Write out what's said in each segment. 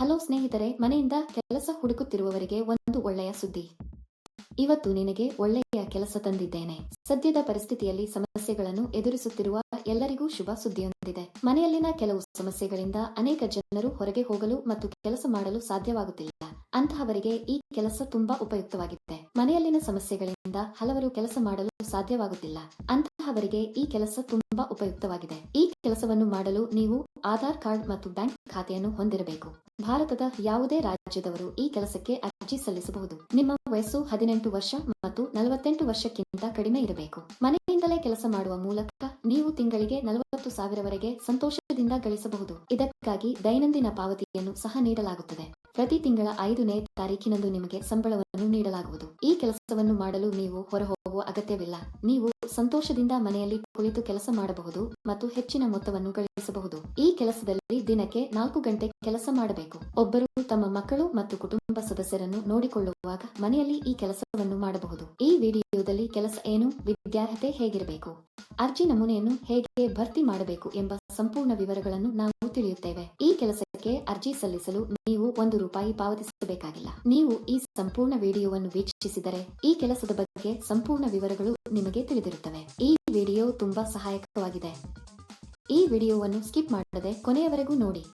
Hello ಸ್ನೇಹಿತರೆ, ಮನೆಯಿಂದ ಕೆಲಸ ಹುಡುಕುತ್ತಿರುವವರಿಗೆ ಒಂದು ಒಳ್ಳೆಯ ಸುದ್ದಿ. ಇವತ್ತು ನಿನಗೆ ಒಳ್ಳೆಯ ಕೆಲಸ ತಂದಿದ್ದೇನೆ. ಸದ್ಯದ ಪರಿಸ್ಥಿತಿಯಲ್ಲಿ ಸಮಸ್ಯೆಗಳನ್ನು ಎದುರಿಸುತ್ತಿರುವ ಎಲ್ಲರಿಗೂ ಶುಭ ಸುದ್ದಿಯೊಂದಿದೆ. ಮನೆಯಲ್ಲಿನ ಕೆಲವು ಸಮಸ್ಯೆಗಳಿಂದ ಅನೇಕ ಜನರು ಹೊರಗೆ ಹೋಗಲು ಮತ್ತು ಕೆಲಸ ಮಾಡಲು ಸಾಧ್ಯವಾಗುತ್ತಿಲ್ಲ. ಅಂತಹವರಿಗೆ ಈ ಕೆಲಸ ತುಂಬಾ ಉಪಯುಕ್ತವಾಗಿದೆ. ಮನೆಯಲ್ಲಿನ ಸಮಸ್ಯೆಗಳಿಂದ ಹಲವರು ಕೆಲಸ ಮಾಡಲು ಸಾಧ್ಯವಾಗುತ್ತಿಲ್ಲ. ಅಂತಹವರಿಗೆ ಈ ಕೆಲಸ ತುಂಬಾ ಉಪಯುಕ್ತವಾಗಿದೆ. ಈ ಕೆಲಸವನ್ನು ಮಾಡಲು ನೀವು ಆಧಾರ್ ಕಾರ್ಡ್ ಮತ್ತು ಬ್ಯಾಂಕ್ ಖಾತೆಯನ್ನು ಹೊಂದಿರಬೇಕು. ಭಾರತದ ಯಾವುದೇ ರಾಜ್ಯದವರು ಈ ಕೆಲಸಕ್ಕೆ ಅರ್ಜಿ ಸಲ್ಲಿಸಬಹುದು. ನಿಮ್ಮ ವಯಸ್ಸು ಹದಿನೆಂಟು ವರ್ಷ ಮತ್ತು ನಲವತ್ತೆಂಟು ವರ್ಷಕ್ಕಿಂತ ಕಡಿಮೆ ಇರಬೇಕು. ಮನೆಯಿಂದಲೇ ಕೆಲಸ ಮಾಡುವ ಮೂಲಕ ನೀವು ತಿಂಗಳಿಗೆ ನಲವತ್ತು ಸಾವಿರವರೆಗೆ ಸಂತೋಷದಿಂದ ಗಳಿಸಬಹುದು. ಇದಕ್ಕಾಗಿ ದೈನಂದಿನ ಪಾವತಿಯನ್ನು ಸಹ ನೀಡಲಾಗುತ್ತದೆ. ಪ್ರತಿ ತಿಂಗಳ ಐದನೇ ತಾರೀಕಿನಂದು ನಿಮಗೆ ಸಂಬಳವನ್ನು ನೀಡಲಾಗುವುದು. ಈ ಕೆಲಸವನ್ನು ಮಾಡಲು ನೀವು ಹೊರಹೋಗುವ ಅಗತ್ಯವಿಲ್ಲ. ನೀವು ಸಂತೋಷದಿಂದ ಮನೆಯಲ್ಲಿ ಕುಳಿತು ಕೆಲಸ ಮಾಡಬಹುದು ಮತ್ತು ಹೆಚ್ಚಿನ ಮೊತ್ತವನ್ನು ಗಳಿಸಬಹುದು. ಈ ಕೆಲಸದಲ್ಲಿ ದಿನಕ್ಕೆ ನಾಲ್ಕು ಗಂಟೆ ಕೆಲಸ ಮಾಡಬೇಕು. ಒಬ್ಬರು ತಮ್ಮ ಮಕ್ಕಳು ಮತ್ತು ಕುಟುಂಬ ಸದಸ್ಯರನ್ನು ನೋಡಿಕೊಳ್ಳುವಾಗ ಮನೆಯಲ್ಲಿ ಈ ಕೆಲಸವನ್ನು ಮಾಡಬಹುದು. ಈ ವಿಡಿಯೋದಲ್ಲಿ ಕೆಲಸ ಏನು, ವಿದ್ಯಾರ್ಹತೆ ಹೇಗಿರಬೇಕು? ಅರ್ಜಿ ನಮೂನೆಯನ್ನು ಹೇಗೆ ಭರ್ತಿ ಮಾಡಬೇಕು ಎಂಬ ಸಂಪೂರ್ಣ ವಿವರಗಳನ್ನು ನಾವು ತಿಳಿಯುತ್ತೇವೆ. ಈ ಕೆಲಸಕ್ಕೆ ಅರ್ಜಿ ಸಲ್ಲಿಸಲು ನೀವು ಒಂದು ರೂಪಾಯಿ ಪಾವತಿಸಬೇಕಾಗಿಲ್ಲ. ನೀವು ಈ ಸಂಪೂರ್ಣ ವಿಡಿಯೋವನ್ನು ವೀಕ್ಷಿಸಿದರೆ ಈ ಕೆಲಸದ ಬಗ್ಗೆ ಸಂಪೂರ್ಣ ವಿವರಗಳು ನಿಮಗೆ ತಿಳಿದಿರುತ್ತವೆ. ಈ ವಿಡಿಯೋ ತುಂಬಾ ಸಹಾಯಕವಾಗಿದೆ. ಈ ವಿಡಿಯೋವನ್ನು ಸ್ಕಿಪ್ ಮಾಡದೆ ಕೊನೆಯವರೆಗೂ ನೋಡಿ.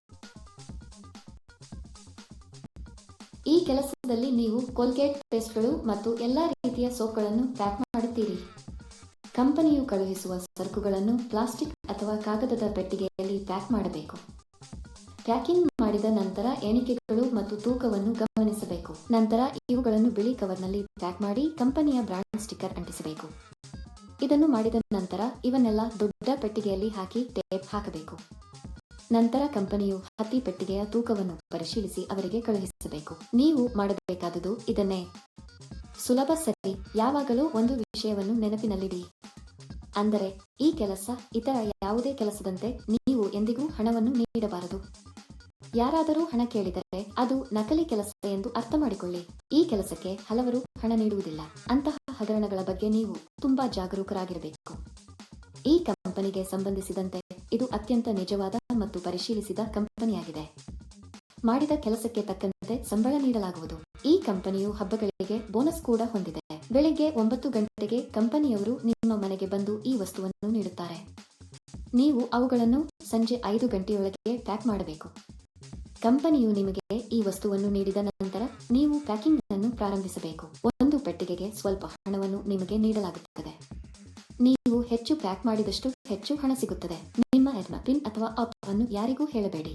ಈ ಕೆಲಸದಲ್ಲಿ ನೀವು ಕೋಲ್ಗೇಟ್ ಪೇಸ್ಟ್ಗಳು ಮತ್ತು ಎಲ್ಲಾ ರೀತಿಯ ಸೋಪ್ಗಳನ್ನು ಪ್ಯಾಕ್ ಮಾಡುತ್ತೀರಿ. ಕಂಪನಿಯು ಕಳುಹಿಸುವ ಸರಕುಗಳನ್ನು ಪ್ಲಾಸ್ಟಿಕ್ ಅಥವಾ ಕಾಗದದ ಪೆಟ್ಟಿಗೆಯಲ್ಲಿ ಪ್ಯಾಕ್ ಮಾಡಬೇಕು. ಪ್ಯಾಕಿಂಗ್ ಮಾಡಿದ ನಂತರ ಎಣಿಕೆಗಳು ಮತ್ತು ತೂಕವನ್ನು ಗಮನಿಸಬೇಕು. ನಂತರ ಇವುಗಳನ್ನು ಬಿಳಿ ಕವರ್ನಲ್ಲಿ ಪ್ಯಾಕ್ ಮಾಡಿ ಕಂಪನಿಯ ಬ್ರಾಂಡ್ ಸ್ಟಿಕ್ಕರ್ ಅಂಟಿಸಬೇಕು. ಇದನ್ನು ಮಾಡಿದ ನಂತರ ಇವನ್ನೆಲ್ಲ ದೊಡ್ಡ ಪೆಟ್ಟಿಗೆಯಲ್ಲಿ ಹಾಕಿ ಟೇಪ್ ಹಾಕಬೇಕು. ನಂತರ ಕಂಪನಿಯು ಹತ್ತಿ ಪೆಟ್ಟಿಗೆಯ ತೂಕವನ್ನು ಪರಿಶೀಲಿಸಿ ಅವರಿಗೆ ಕಳುಹಿಸಬೇಕು. ನೀವು ಮಾಡಬೇಕಾದುದು ಇದನ್ನೇ. ಸುಲಭ ಸರಿ. ಯಾವಾಗಲೂ ಒಂದು ವಿಷಯವನ್ನು ನೆನಪಿನಲ್ಲಿಡಿ. ಅಂದರೆ ಈ ಕೆಲಸ ಇತರ ಯಾವುದೇ ಕೆಲಸದಂತೆ ನೀವು ಎಂದಿಗೂ ಹಣವನ್ನು ನೀಡಬಾರದು. ಯಾರಾದರೂ ಹಣ ಕೇಳಿದರೆ ಅದು ನಕಲಿ ಕೆಲಸ ಎಂದು ಅರ್ಥ ಮಾಡಿಕೊಳ್ಳಿ ಈ ಕೆಲಸಕ್ಕೆ ಹಲವರು ಹಣ ನೀಡುವುದಿಲ್ಲ. ಅಂತಹ ಹಗರಣಗಳ ಬಗ್ಗೆ ನೀವು ತುಂಬಾ ಜಾಗರೂಕರಾಗಿರಬೇಕು. ಈ ಕಂಪನಿಗೆ ಸಂಬಂಧಿಸಿದಂತೆ ಇದು ಅತ್ಯಂತ ನಿಜವಾದ ಮತ್ತು ಪರಿಶೀಲಿಸಿದ ಕಂಪನಿಯಾಗಿದೆ. ಮಾಡಿದ ಕೆಲಸಕ್ಕೆ ತಕ್ಕಂತೆ ಸಂಬಳ ನೀಡಲಾಗುವುದು. ಈ ಕಂಪನಿಯು ಹಬ್ಬಗಳಿಗೆ ಬೋನಸ್ ಕೂಡ ಹೊಂದಿದೆ. ಬೆಳಿಗ್ಗೆ ಒಂಬತ್ತು ಗಂಟೆಗೆ ಕಂಪನಿಯವರು ನಿಮ್ಮ ಮನೆಗೆ ಬಂದು ಈ ವಸ್ತುವನ್ನು ನೀಡುತ್ತಾರೆ. ನೀವು ಅವುಗಳನ್ನು ಸಂಜೆ ಐದು ಗಂಟೆಯೊಳಗೆ ಪ್ಯಾಕ್ ಮಾಡಬೇಕು. ಕಂಪನಿಯು ನಿಮಗೆ ಈ ವಸ್ತುವನ್ನು ನೀಡಿದ ನಂತರ ನೀವು ಪ್ಯಾಕಿಂಗ್ ಅನ್ನು ಪ್ರಾರಂಭಿಸಬೇಕು. ಒಂದು ಪೆಟ್ಟಿಗೆಗೆ ಸ್ವಲ್ಪ ಹಣವನ್ನು ನಿಮಗೆ ನೀಡಲಾಗುತ್ತದೆ. ನೀವು ಹೆಚ್ಚು ಪ್ಯಾಕ್ ಮಾಡಿದಷ್ಟು ಹೆಚ್ಚು ಹಣ ಸಿಗುತ್ತದೆ. ನಿಮ್ಮ ಎಡ್ಮ ಪಿನ್ ಅಥವಾ ಅಪ್ ಅನ್ನು ಯಾರಿಗೂ ಹೇಳಬೇಡಿ.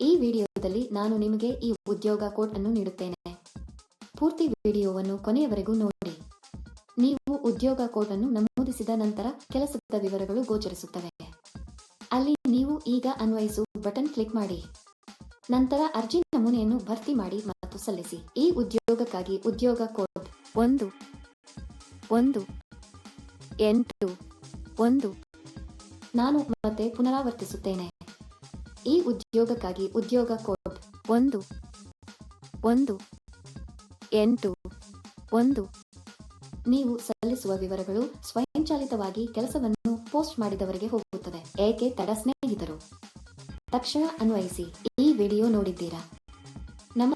ಈ ವಿಡಿಯೋದಲ್ಲಿ ನಾನು ನಿಮಗೆ ಈ ಉದ್ಯೋಗ ಕೋಡ್ ಅನ್ನು ನೀಡುತ್ತೇನೆ. ಪೂರ್ತಿ ವಿಡಿಯೋವನ್ನು ಕೊನೆಯವರೆಗೂ ನೋಡಿ. ನೀವು ಉದ್ಯೋಗ ಕೋಡ್ ಅನ್ನು ನಮೂದಿಸಿದ ನಂತರ ಕೆಲಸದ ವಿವರಗಳು ಗೋಚರಿಸುತ್ತವೆ. ಅಲ್ಲಿ ನೀವು ಈಗ ಅನ್ವಯಿಸು ಬಟನ್ ಕ್ಲಿಕ್ ಮಾಡಿ. ನಂತರ ಅರ್ಜಿ ನಮೂನೆಯನ್ನು ಭರ್ತಿ ಮಾಡಿ ಮತ್ತು ಸಲ್ಲಿಸಿ. ಈ ಉದ್ಯೋಗಕ್ಕಾಗಿ ಉದ್ಯೋಗ ಕೋಡ್ ಒಂದು ಒಂದು, ಎಂಟು, ಒಂದು. ನಾನು ಮತ್ತೆ ಪುನರಾವರ್ತಿಸುತ್ತೇನೆ. ಈ ಉದ್ಯೋಗಕ್ಕಾಗಿ ಉದ್ಯೋಗ ಕೋಡ್ ಒಂದು ಒಂದು, ಎಂಟು, ಒಂದು. ನೀವು ಸಲ್ಲಿಸುವ ವಿವರಗಳು ಸ್ವಯಂಚಾಲಿತವಾಗಿ ಕೆಲಸವನ್ನು ಪೋಸ್ಟ್ ಮಾಡಿದವರಿಗೆ ಹೋಗುತ್ತದೆ. ಏಕೆ ತಡ ಸ್ನೇಹಿತರು? ತಕ್ಷಣ ಅನ್ವಯಿಸಿ. ಈ ವಿಡಿಯೋ ನೋಡಿದ್ದೀರಾ? ನಮ್ಮ